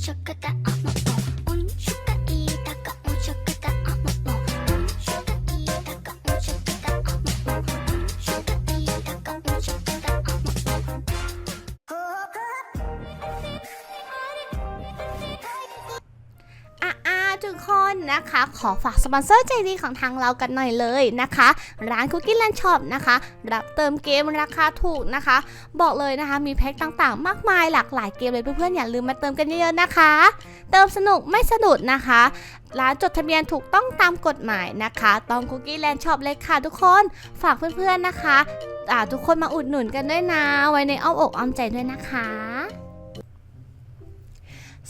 ちょくておะอะทุกคนนะคะ ขอฝากสปอนเซอร์ใจดีของทางเรากันหน่อยเลยนะคะ ร้าน Cookie Land Shop นะคะ รับเติมเกมราคาถูกนะคะ บอกเลยนะคะมีแพ็คต่างๆ มากมายหลากหลายเกมเลยเพื่อนๆอย่าลืมมาเติมกันเยอะๆนะคะ เติมสนุกไม่สะดุดนะคะร้านจดทะเบียนถูกต้องตามกฎหมายนะคะต้อง Cookie Land Shop เลยค่ะทุกคน ฝากเพื่อนๆนะคะทุกคนมาอุดหนุนกันด้วยนะ ไว้ในอ้อมอกอ้อมใจด้วยนะคะ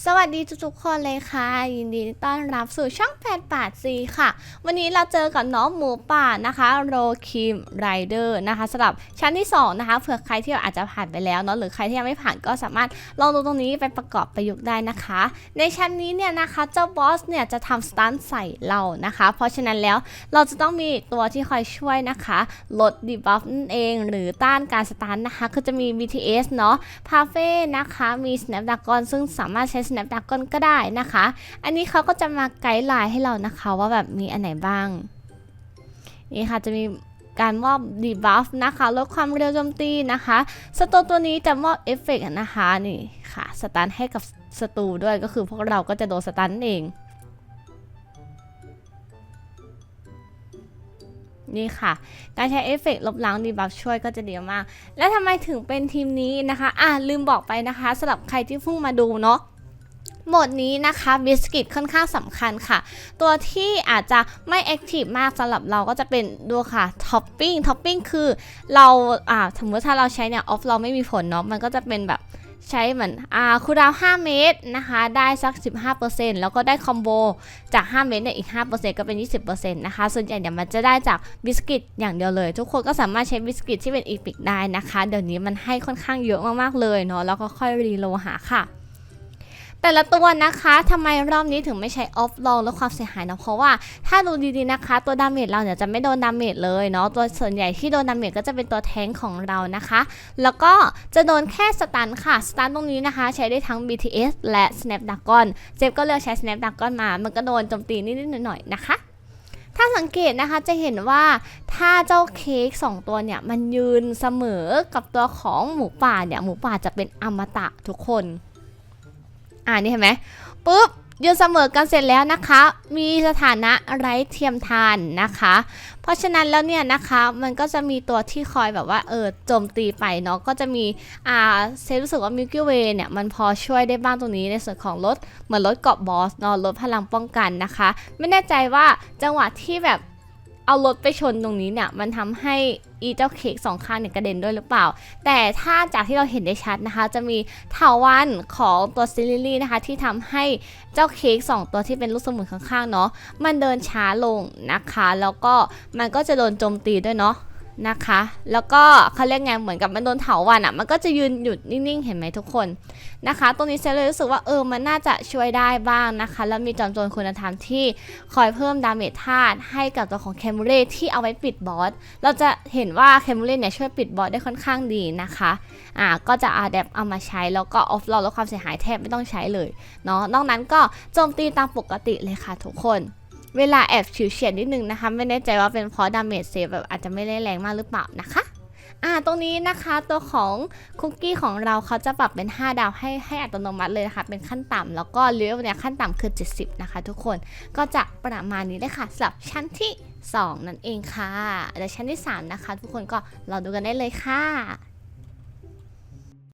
สวัสดีทุกๆคนเลยค่ะ ยินดีต้อนรับสู่ช่อง8 8 4ค่ะ วันนี้เราเจอกับน้องหมูป่านะคะโรคิมไรเดอร์นะคะสำหรับชั้นที่ 2 นะคะเผื่อใครที่อาจจะผ่านไปแล้วเนาะหรือใครที่ยังไม่ผ่านก็สามารถลองดูตรงนี้ไปประกอบประยุกต์ได้นะคะ ในชั้นนี้เนี่ยนะคะเจ้าบอสเนี่ยจะทำสตันใส่เรานะคะ เพราะฉะนั้นแล้วเราจะต้องมีตัวที่คอยช่วยนะคะ ลดดีบัฟนั่นเอง หรือต้านการสตันนะคะคือจะมี BTS เนาะพาเฟ่นะคะมี Snapdragon ซึ่งสามารถใช้ Snapdragon ก็ได้นะคะ อันนี้เขาก็จะมาไกด์ไลน์ให้เรานะคะว่าแบบมีอันไหนบ้าง นี่ค่ะจะมีการมอบดีบัฟนะคะลดความเร็วโจมตีนะคะสตูตัวนี้จะมอบเอฟเฟกต์นะคะนี่ค่ะสตันให้กับสตูด้วยก็คือพวกเราก็จะโดนสตันเองนี่ค่ะ การใช้เอฟเฟกต์ลบล้างดีบัฟช่วยก็จะดีมาก แล้วทำไมถึงเป็นทีมนี้นะคะ อะลืมบอกไปนะคะสำหรับใครที่เพิ่งมาดูเนาะ โหมดนี้นะคะบิสกิตค่อนข้างสำคัญค่ะ ตัวที่อาจจะไม่แอคทีฟมากสำหรับเราก็จะเป็นดูค่ะท็อปปิ้งท็อปปิ้งคือเราอ่าสมมติถ้าเราใช้เนี่ยออฟเราไม่มีผลเนาะมันก็จะเป็นแบบใช้เหมือนอ่าคูดาว 5 เมตรนะคะ ได้สัก 15%แล้วก็ได้คอมโบจาก 5 เมตรเนี่ยอีก 5%ก็เป็น 20%นะคะ ส่วนใหญ่เนี่ยมันจะได้จากบิสกิตอย่างเดียวเลย ทุกคนก็สามารถใช้บิสกิตที่เป็นอีพิกได้นะคะ เดี๋ยวนี้มันให้ค่อนข้างเยอะมาก ๆ เลยเนาะแล้วก็ค่อยรีโลหาค่ะ แต่ละตัวนะคะทำไมรอบนี้ถึงไม่ใช้ออฟลองลดความเสียหายเนาะเพราะว่าถ้าดูดีๆนะคะ ตัวดาเมจเราเนี่ยจะไม่โดนดาเมจเลยเนาะตัวส่วนใหญ่ที่โดนดาเมจก็จะเป็นตัวแทงของเรานะคะ แล้วก็จะโดนแค่สตันค่ะสตันตรงนี้นะคะ ใช้ได้ทั้ง BTS และ Snapdragon เจฟก็เลือกใช้ Snapdragon มา มันก็โดนโจมตีนิดๆหน่อยๆนะคะถ้าสังเกตนะคะจะเห็นว่าถ้าเจ้าเค้ก2ตัวเนี่ย มันยืนเสมอกับตัวของหมูป่าเนี่ย หมูป่าจะเป็นอมตะทุกคน อ่านี่เห็นไหมปุ๊บยืนเสมอกันเสร็จแล้วนะคะ มีสถานะไร้เทียมทานนะคะ เพราะฉะนั้นแล้วเนี่ยนะคะมันก็จะมีตัวที่คอยแบบว่าเออโจมตีไปเนาะก็จะมีอ่าเซฟรู้สึกว่า Milky Way เนี่ยมันพอช่วยได้บ้างตรงนี้ในส่วนของลดเหมือนลดเกาะบอสเนาะลดพลังป้องกันนะคะ ไม่แน่ใจว่าจังหวะที่แบบเอารถไปชนตรงนี้เนี่ยมันทำให้ อีเจ้าเค้กสองข้างเนี่ยกระเด็นด้วยหรือเปล่า แต่ถ้าจากที่เราเห็นได้ชัดนะคะ จะมีเถาวันของตัวซิลิลี่นะคะ ที่ทำให้เจ้าเค้กสองตัวที่เป็นลูกสมุนข้างๆเนาะมันเดินช้าลงนะคะ แล้วก็มันก็จะโดนโจมตีด้วยเนาะ นะคะ แล้วก็เขาเรียกไงเหมือนกับมันโดนเถาวันอะ่ะ มันก็จะยืนหยุดนิ่งๆ เห็นไหมทุกคนนะคะ ตรงนี้เซลเลยรู้สึกว่าเออ มันน่าจะช่วยได้บ้างนะคะ แล้วมีจอมโจรคุณธรรมที่คอยเพิ่มดาเมจธาตุให้กับตัวของแคมูเรที่เอาไว้ปิดบอส เราจะเห็นว่าแคมูเรเนี่ยช่วยปิดบอสได้ค่อนข้างดีนะคะ อ่า ก็จะอาแดปเอามาใช้แล้วก็ออฟโหลดลดความเสียหายแทบไม่ต้องใช้เลยเนาะ นอกนั้นก็โจมตีตามปกติเลยค่ะทุกคน เวลาแอบฉิวเฉียดนิดนึงนะคะ ไม่แน่ใจว่าเป็นเพราะดาเมจเซฟแบบอาจจะไม่ได้แรงมากหรือเปล่านะคะอ่าตรงนี้นะคะตัวของคุกกี้ของเราเขาจะปรับเป็น 5 ดาวให้ให้อัตโนมัติเลยนะคะ เป็นขั้นต่ำแล้วก็เลเวลเนี่ยขั้นต่ำคือ 70 นะคะ ทุกคนก็จะประมาณนี้เลยค่ะสำหรับชั้นที่ 2 นั่นเองค่ะและชั้นที่ 3 นะคะ ทุกคนก็รอดูกันได้เลยค่ะ